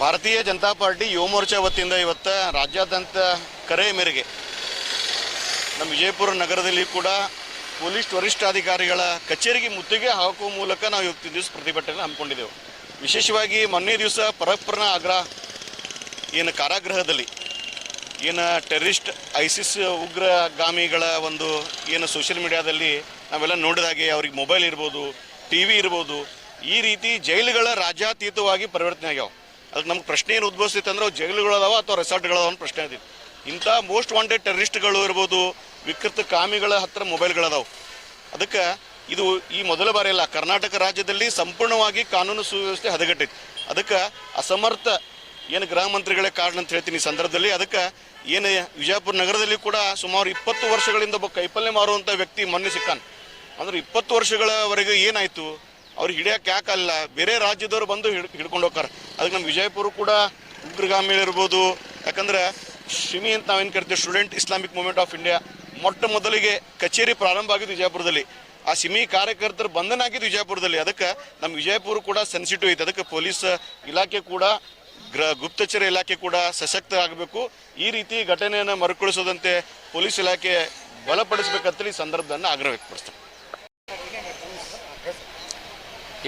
ಭಾರತೀಯ ಜನತಾ ಪಾರ್ಟಿ ಯುವ ಮೋರ್ಚಾ ವತಿಯಿಂದ ಇವತ್ತು ರಾಜ್ಯಾದ್ಯಂತ ಕರೆ ಮೇರೆಗೆ ನಮ್ಮ ವಿಜಯಪುರ ನಗರದಲ್ಲಿ ಕೂಡ ಪೊಲೀಸ್ ವರಿಷ್ಠಾಧಿಕಾರಿಗಳ ಕಚೇರಿಗೆ ಮುತ್ತಿಗೆ ಹಾಕುವ ಮೂಲಕ ನಾವು ಇವತ್ತಿನ ದಿವಸ ಪ್ರತಿಭಟನೆ ಹಮ್ಮಿಕೊಂಡಿದ್ದೆವು. ವಿಶೇಷವಾಗಿ ಮೊನ್ನೆ ದಿವಸ ಪರಪ್ರನ ಆಗ್ರ ಏನು ಕಾರಾಗೃಹದಲ್ಲಿ ಏನು ಟೆರರಿಸ್ಟ್ ಐಸಿಸ್ ಉಗ್ರಗಾಮಿಗಳ ಒಂದು ಏನು ಸೋಷಿಯಲ್ ಮೀಡಿಯಾದಲ್ಲಿ ನಾವೆಲ್ಲ ನೋಡಿದಾಗೆ ಅವ್ರಿಗೆ ಮೊಬೈಲ್ ಇರ್ಬೋದು ಟಿ ವಿ ಇರ್ಬೋದು, ಈ ರೀತಿ ಜೈಲುಗಳ ರಾಜ್ಯಾತೀತವಾಗಿ ಪರಿವರ್ತನೆ ಆಗ್ಯಾವ ಅದಕ್ಕೆ ನಮ್ಗೆ ಪ್ರಶ್ನೆ ಏನು ಉದ್ಭವಿಸ್ತೈತೆ ಅಂದ್ರೆ ಜೈಲುಗಳದಾವ ಅಥವಾ ರೆಸಾರ್ಟ್ಗಳದಾವ ಅಂತ ಪ್ರಶ್ನೆ ಇದೆ ಇಂಥ ಮೋಸ್ಟ್ ವಾಂಟೆಡ್ ಟೆರರಿಸ್ಟ್ಗಳು ಇರ್ಬೋದು, ವಿಕೃತ ಕಾಮಿಗಳ ಹತ್ರ ಮೊಬೈಲ್ಗಳದಾವು. ಅದಕ್ಕೆ ಇದು ಈ ಮೊದಲ ಬಾರಿ ಅಲ್ಲ, ಕರ್ನಾಟಕ ರಾಜ್ಯದಲ್ಲಿ ಸಂಪೂರ್ಣವಾಗಿ ಕಾನೂನು ಸುವ್ಯವಸ್ಥೆ ಹದಗೆಟ್ಟೈತಿ ಅದಕ್ಕೆ ಅಸಮರ್ಥ ಏನು ಗೃಹ ಮಂತ್ರಿಗಳೇ ಕಾರಣ ಅಂತ ಹೇಳ್ತೀನಿ ಈ ಸಂದರ್ಭದಲ್ಲಿ. ಅದಕ್ಕೆ ಏನು ವಿಜಯಪುರ ನಗರದಲ್ಲಿ ಕೂಡ ಸುಮಾರು ಇಪ್ಪತ್ತು ವರ್ಷಗಳಿಂದ ಒಬ್ಬ ಕೈಪಲ್ಯ ಮಾರುವಂಥ ವ್ಯಕ್ತಿ ಮೊನ್ನೆ ಸಿಕ್ಕಾನೆ. ಅಂದ್ರೆ ಇಪ್ಪತ್ತು ವರ್ಷಗಳವರೆಗೆ ಏನಾಯ್ತು? ಅವ್ರು ಹಿಡಿಯಕ್ಕೆ ಯಾಕಲ್ಲ ಬೇರೆ ರಾಜ್ಯದವರು ಬಂದು ಹಿಡ್, ಹಿಡ್ಕೊಂಡು ಹೋಗ್ತಾರೆ. ಅದಕ್ಕೆ ನಮ್ಮ ವಿಜಯಪುರ ಕೂಡ ಉಗ್ರಗಾಮಿಗಳಿರ್ಬೋದು ಯಾಕಂದ್ರೆ ಶಿಮಿ ಅಂತ ನಾವೇನು ಕರಿತೀವಿ? Student Islamic movement of India. ಮೊಟ್ಟ ಮೊದಲಿಗೆ ಕಚೇರಿ ಪ್ರಾರಂಭ ಆಗಿದ್ದು ವಿಜಯಪುರದಲ್ಲಿ. ಆ ಸಿಮಿ ಕಾರ್ಯಕರ್ತರು ಬಂಧನ ಆಗಿದ್ದು ವಿಜಯಪುರದಲ್ಲಿ. ಅದಕ್ಕೆ ನಮ್ಮ ವಿಜಯಪುರ ಕೂಡ ಸೆನ್ಸಿಟಿವ್ ಐತೆ. ಅದಕ್ಕೆ ಪೊಲೀಸ್ ಇಲಾಖೆ ಕೂಡ, ಗ್ರ, ಗುಪ್ತಚರ ಇಲಾಖೆ ಕೂಡ ಸಶಕ್ತ ಆಗಬೇಕು ಈ ರೀತಿ ಘಟನೆಯನ್ನು ಮರುಕಳಿಸೋದಂತೆ ಪೊಲೀಸ್ ಇಲಾಖೆ ಬಲಪಡಿಸಬೇಕಂತೇಳಿ ಈ ಸಂದರ್ಭದಲ್ಲಿ ಆಗ್ರಹ ವ್ಯಕ್ತಪಡಿಸ್ತಾರೆ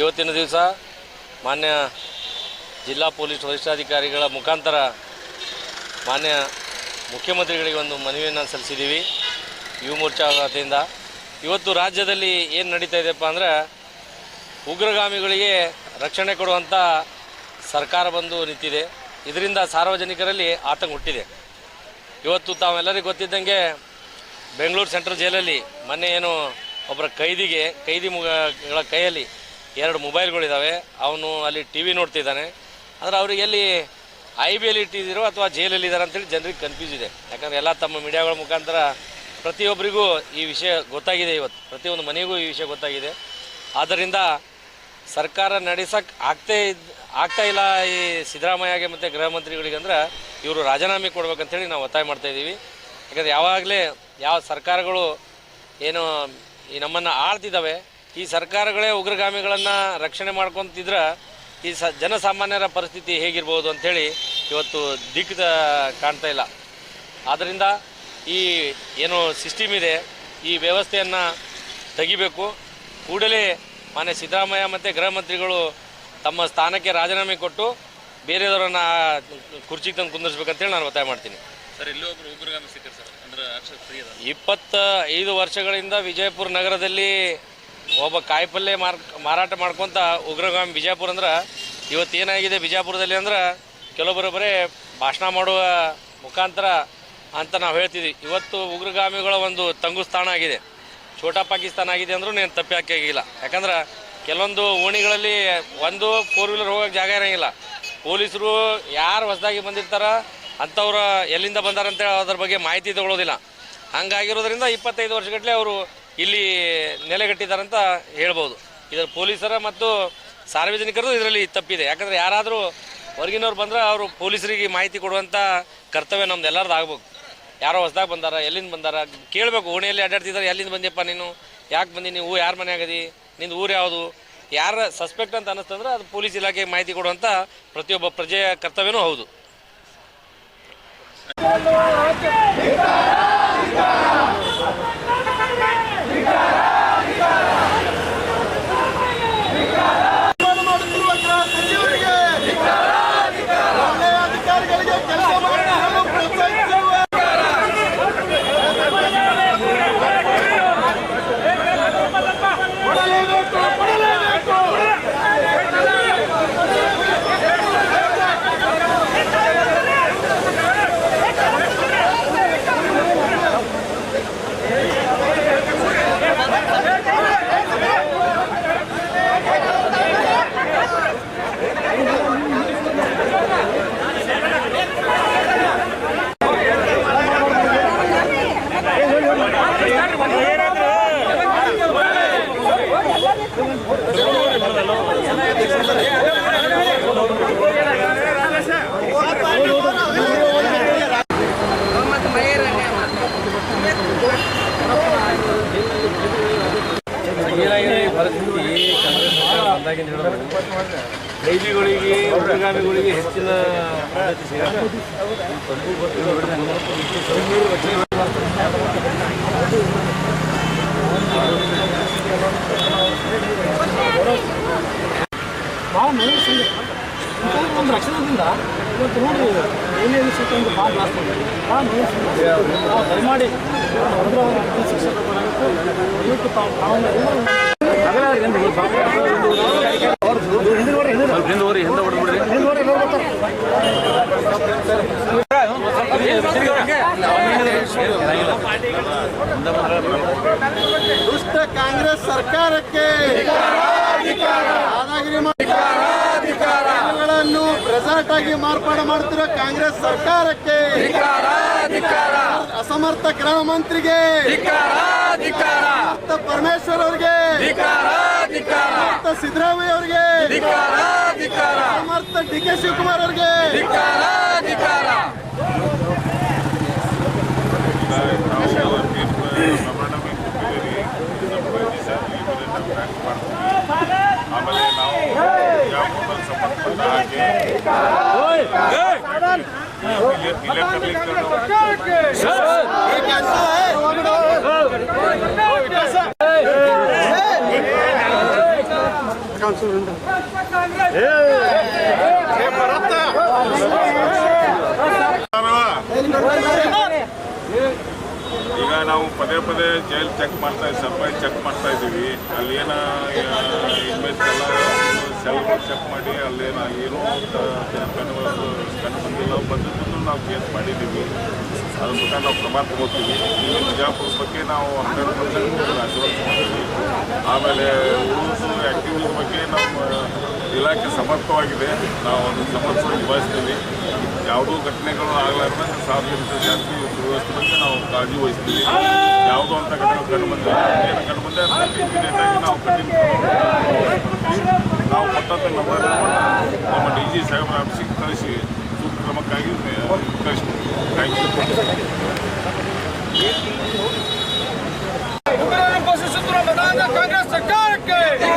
ಇವತ್ತಿನ ದಿವಸ ಮಾನ್ಯ ಜಿಲ್ಲಾ ಪೊಲೀಸ್ ವರಿಷ್ಠಾಧಿಕಾರಿಗಳ ಮುಖಾಂತರ ಮಾನ್ಯ ಮುಖ್ಯಮಂತ್ರಿಗಳಿಗೆ ಒಂದು ಮನವಿಯನ್ನು ಸಲ್ಲಿಸಿದ್ದೀವಿ. ಯುವ ಮೋರ್ಚಾ ವತಿಯಿಂದ. ಇವತ್ತು ರಾಜ್ಯದಲ್ಲಿ ಏನು ನಡೀತಾ ಇದೆಯಪ್ಪ ಅಂದರೆ ಉಗ್ರಗಾಮಿಗಳಿಗೆ ರಕ್ಷಣೆ ಕೊಡುವಂಥ ಸರ್ಕಾರ ಬಂದು ನಿಂತಿದೆ. ಇದರಿಂದ ಸಾರ್ವಜನಿಕರಲ್ಲಿ ಆತಂಕ ಹುಟ್ಟಿದೆ. ಇವತ್ತು ತಾವೆಲ್ಲರಿಗೂ ಗೊತ್ತಿದ್ದಂಗೆ ಬೆಂಗಳೂರು ಸೆಂಟ್ರಲ್ ಜೈಲಲ್ಲಿ ಮೊನ್ನೆ ಏನು ಒಬ್ಬರ ಕೈದಿಗೆ, ಕೈದಿ ಮುಗಗಳ ಕೈಯಲ್ಲಿ ಎರಡು ಮೊಬೈಲ್ಗಳಿದ್ದಾವೆ ಅವನು ಅಲ್ಲಿ ಟಿ ವಿ ನೋಡ್ತಿದ್ದಾನೆ. ಅಂದರೆ ಅವ್ರಿಗೆ ಎಲ್ಲಿ ಐ ಬಿ ಎಲ್ಲಿ ಇಟ್ಟಿದ್ದೀರೋ ಅಥವಾ ಜೈಲಲ್ಲಿ ಇದ್ದಾರೆ ಅಂತೇಳಿ ಜನರಿಗೆ ಕನ್ಫ್ಯೂಸ್ ಇದೆ. ಯಾಕಂದರೆ ಎಲ್ಲ ತಮ್ಮ ಮೀಡಿಯಾಗಳ ಮುಖಾಂತರ ಪ್ರತಿಯೊಬ್ಬರಿಗೂ ಈ ವಿಷಯ ಗೊತ್ತಾಗಿದೆ ಇವತ್ತು. ಪ್ರತಿಯೊಂದು ಮನೆಗೂ ಈ ವಿಷಯ ಗೊತ್ತಾಗಿದೆ. ಆದ್ದರಿಂದ ಸರ್ಕಾರ ನಡೆಸಕ್ಕೆ ಆಗ್ತೇ ಆಗ್ತಾ ಇಲ್ಲ ಈ ಸಿದ್ದರಾಮಯ್ಯಗೆ ಮತ್ತು ಗೃಹ ಮಂತ್ರಿಗಳಿಗೆ ಅಂದ್ರೆ ಇವರು ರಾಜೀನಾಮೆ ಕೊಡ್ಬೇಕಂತೇಳಿ ನಾವು ಒತ್ತಾಯ ಮಾಡ್ತಾ ಇದ್ದೀವಿ. ಯಾಕಂದರೆ ಯಾವಾಗಲೇ ಯಾವ ಸರ್ಕಾರಗಳು ಏನು ಈ ನಮ್ಮನ್ನು ಆಳ್ತಿದ್ದಾವೆ ಈ ಸರ್ಕಾರಗಳೇ ಉಗ್ರಗಾಮಿಗಳನ್ನು ರಕ್ಷಣೆ ಮಾಡ್ಕೊತಿದ್ರೆ ಈ ಸ ಜನಸಾಮಾನ್ಯರ ಪರಿಸ್ಥಿತಿ ಹೇಗಿರ್ಬೋದು ಅಂಥೇಳಿ ಇವತ್ತು ದಿಕ್ಕ ಕಾಣ್ತಾ ಇಲ್ಲ. ಆದ್ದರಿಂದ ಈ ಏನು ಸಿಸ್ಟಮ್ ಇದೆ ಈ ವ್ಯವಸ್ಥೆಯನ್ನು ತೆಗಿಬೇಕು. ಕೂಡಲೇ ಮಾನ್ಯ ಸಿದ್ದರಾಮಯ್ಯ ಮತ್ತು ಗೃಹ ಮಂತ್ರಿಗಳು ತಮ್ಮ ಸ್ಥಾನಕ್ಕೆ ರಾಜೀನಾಮೆ ಕೊಟ್ಟು ಬೇರೆಯವರನ್ನ ಕುರ್ಚಿಗೆ ತಂದು ಕುಂದಿರ್ಸ್ಬೇಕಂತೇಳಿ ನಾನು ಒತ್ತಾಯ ಮಾಡ್ತೀನಿ. ಸರ್ ಎಲ್ಲೋ ಒಬ್ಬರು ಉಗ್ರಗಾಮಿ ಸಿಕ್ಕರು ಸರ್ ಅಂದ್ರೆ ಇಪ್ಪತ್ತ ಐದು ವರ್ಷಗಳಿಂದ ವಿಜಯಪುರ ನಗರದಲ್ಲಿ ಒಬ್ಬ ಕಾಯಿಪಲ್ಯ ಮಾರ್, ಮಾರಾಟ ಮಾಡ್ಕೊತ ಉಗ್ರಗಾಮಿ ಬಿಜಾಪುರ ಅಂದ್ರೆ ಇವತ್ತೇನಾಗಿದೆ ಬಿಜಾಪುರದಲ್ಲಿ ಅಂದ್ರೆ ಕೆಲವೊಬ್ಬರು ಬರೀ ಭಾಷಣ ಮಾಡುವ ಮುಖಾಂತರ ಅಂತ ನಾವು ಹೇಳ್ತಿದ್ವಿ. ಇವತ್ತು ಉಗ್ರಗಾಮಿಗಳ ಒಂದು ತಂಗು ಸ್ಥಾನ ಆಗಿದೆ. ಛೋಟಾ ಪಾಕಿಸ್ತಾನ ಆಗಿದೆ ಅಂದ್ರೂ ನೀನು ತಪ್ಪಿ ಹಾಕಿಲ್ಲ ಯಾಕಂದ್ರೆ ಕೆಲವೊಂದು ಓಣಿಗಳಲ್ಲಿ ಒಂದು ಫೋರ್ ವೀಲರ್ ಹೋಗೋಕ್ಕೆ ಜಾಗ ಇರೋಂಗಿಲ್ಲ. ಪೊಲೀಸರು ಯಾರು ಹೊಸದಾಗಿ ಬಂದಿರ್ತಾರ ಅಂಥವ್ರು ಎಲ್ಲಿಂದ ಬಂದಾರಂತೇಳಿ ಅದ್ರ ಬಗ್ಗೆ ಮಾಹಿತಿ ತಗೊಳ್ಳೋದಿಲ್ಲ ಹಂಗಾಗಿರೋದ್ರಿಂದ ಇಪ್ಪತ್ತೈದು ವರ್ಷಗಟ್ಟಲೆ ಅವರು ಇಲ್ಲಿ ನೆಲೆಗಟ್ಟಿದ್ದಾರಂತ ಹೇಳ್ಬೋದು. ಇದರ ಪೊಲೀಸರ ಮತ್ತು ಸಾರ್ವಜನಿಕರದು ಇದರಲ್ಲಿ ತಪ್ಪಿದೆ. ಯಾಕಂದರೆ ಯಾರಾದರೂ ಹೊರಗಿನವ್ರು ಬಂದ್ರೆ ಅವರು ಪೊಲೀಸರಿಗೆ ಮಾಹಿತಿ ಕೊಡುವಂಥ ಕರ್ತವ್ಯ ನಮ್ದು ಎಲ್ಲರದ್ದು ಆಗ್ಬೇಕು. ಯಾರೋ ಹೊಸ್ದಾಗ ಬಂದಾರ, ಎಲ್ಲಿಂದ ಬಂದಾರ, ಕೇಳಬೇಕು. ಓಣಿಯಲ್ಲಿ ಅಡ್ಡಾಡ್ತಿದ್ದಾರೆ ಎಲ್ಲಿಂದ ಬಂದಿಯಪ್ಪ ನೀನು? ಯಾಕೆ ಬಂದಿ ನೀವು ಯಾರ ಮನೆ ಆಗದಿ? ನಿಂದು ಊರು ಯಾವುದು? ಯಾರ ಸಸ್ಪೆಕ್ಟ್ ಅಂತ ಅನ್ನಿಸ್ತಂದ್ರೆ ಅದು ಪೊಲೀಸ್ ಇಲಾಖೆ ಮಾಹಿತಿ ಕೊಡುವಂಥ ಪ್ರತಿಯೊಬ್ಬ ಪ್ರಜೆಯ ಕರ್ತವ್ಯನೂ ಹೌದು. ಉಗ್ರಗಾಮಿಗಳಿಗೆ ಹೆಚ್ಚಿನ ಆದ್ಯತೆ ಸಿಗಲ್ಲ. ಭಾಳ ನೋವು ಸಂಗತಿ ಒಂದು ರಕ್ಷಣದಿಂದ ಇವತ್ತು ನೋಡಿ ಏನೇನು ಸಿಕ್ಕ ಒಂದು ಭಾಳ ಲಾಸ್ ಮಾಡಿ ಭಾಳ ನೋವು ದಯಮಾಡಿ ಹೊಡೆದ್ರೆ ಒಂದು ಕಠಿಣ ಶಿಕ್ಷೆ ತಗೊಳ್ಬೇಕು ದಯವಿಟ್ಟು ತಾವು ತಾವನ್ನು ಎಲ್ಲರೂ ದುಷ್ಟ ಕಾಂಗ್ರೆಸ್ ಸರ್ಕಾರಕ್ಕೆ ದಾದಾಗಿರಿ ಗಳನ್ನು ರೆಸಾರ್ಟ್ ಆಗಿ ಮಾರ್ಪಾಡು ಮಾಡ್ತಿರೋ ಕಾಂಗ್ರೆಸ್ ಸರ್ಕಾರಕ್ಕೆ ಅಸಮರ್ಥ ಗೃಹ ಮಂತ್ರಿಗೆ ಅಸಮರ್ಥ ಪರಮೇಶ್ವರ್ ಅವರಿಗೆ ಅಸಮರ್ಥ ಸಿದ್ದರಾಮಯ್ಯ ಅವರಿಗೆ ಅಸಮರ್ಥ ಡಿ ಕೆ ಶಿವಕುಮಾರ್ ಅವರಿಗೆ ಆಮೇಲೆ ನಾವು ಯಾವ ಮೊಬೈಲ್ ಸಂಬಂಧಪಟ್ಟ ಹಾಗೆ ಈಗ ನಾವು ಪದೇ ಪದೇ ಜೈಲ್ ಚೆಕ್ ಮಾಡ್ತಾ ಇದ್ದೀವಿ ಸರ್ಪ್ರೈಸ್ ಚೆಕ್ ಮಾಡ್ತಾ ಇದ್ದೀವಿ. ಅಲ್ಲಿ ಏನ ಇನ್ಮೇಲೆ ಎಲ್ಲ ಸೆಲ್ ಚೆಕ್ ಮಾಡಿ ಅಲ್ಲೇನ ಏನೋ ಕಣ್ಣು ಕಂಡು ಬಂದಿಲ್ಲ ಬಂದಿದ್ದು ನಾವು ಕೇಸ್ ಮಾಡಿದ್ದೀವಿ. ಅದ್ರ ಮುಖ ನಾವು ಪ್ರಮಾಣ ತಗೋತೀವಿ. ಇಲ್ಲಿ ಬಿಜಾಪುರ ಬಗ್ಗೆ ನಾವು ಹನ್ನೆರಡು ಪರ್ಸೆಂಟ್ ಮಾಡ್ತೀವಿ. ಆಮೇಲೆ ಉಳಿದು ಆ್ಯಕ್ಟಿವಿಟೀಸ್ ಬಗ್ಗೆ ನಮ್ಮ ಇಲಾಖೆ ಸಮರ್ಥವಾಗಿದೆ ನಾವು ಅದನ್ನು ಸಮರ್ಥವಾಗಿ ನಿಭಾಯಿಸ್ತೀವಿ. ಯಾವುದೋ ಘಟನೆಗಳು ಆಗಲಾರ್ದಂಗೆ ಸಾರ್ವಜನಿಕ ಶಾಂತಿ ಸುವ್ಯವಸ್ಥೆ ಬಗ್ಗೆ ನಾವು ಕಾಳಜಿ ವಹಿಸ್ತೀವಿ. ಯಾವುದೋ ಅಂತ ಘಟನೆ ಕಂಡು ಬಂದಿಲ್ಲ. ಏನು ಕಂಡು ಬಂದೆ ಅದಕ್ಕೆ immediate ಆಗಿ ನಾವು ಕಠಿಣ ನಾವು ಕೊಟ್ಟಂತ ನಂಬರ್ ನಮ್ಮ ಡಿ ಜಿ ಸಾಹೇಬ್ರ ಆಫೀಸಿಗೆ ಕಳಿಸಿ ಕ್ರಮಕ್ಕಾಗಿ ಕಾಂಗ್ರೆಸ್ ಸರ್ಕಾರಕ್ಕೆ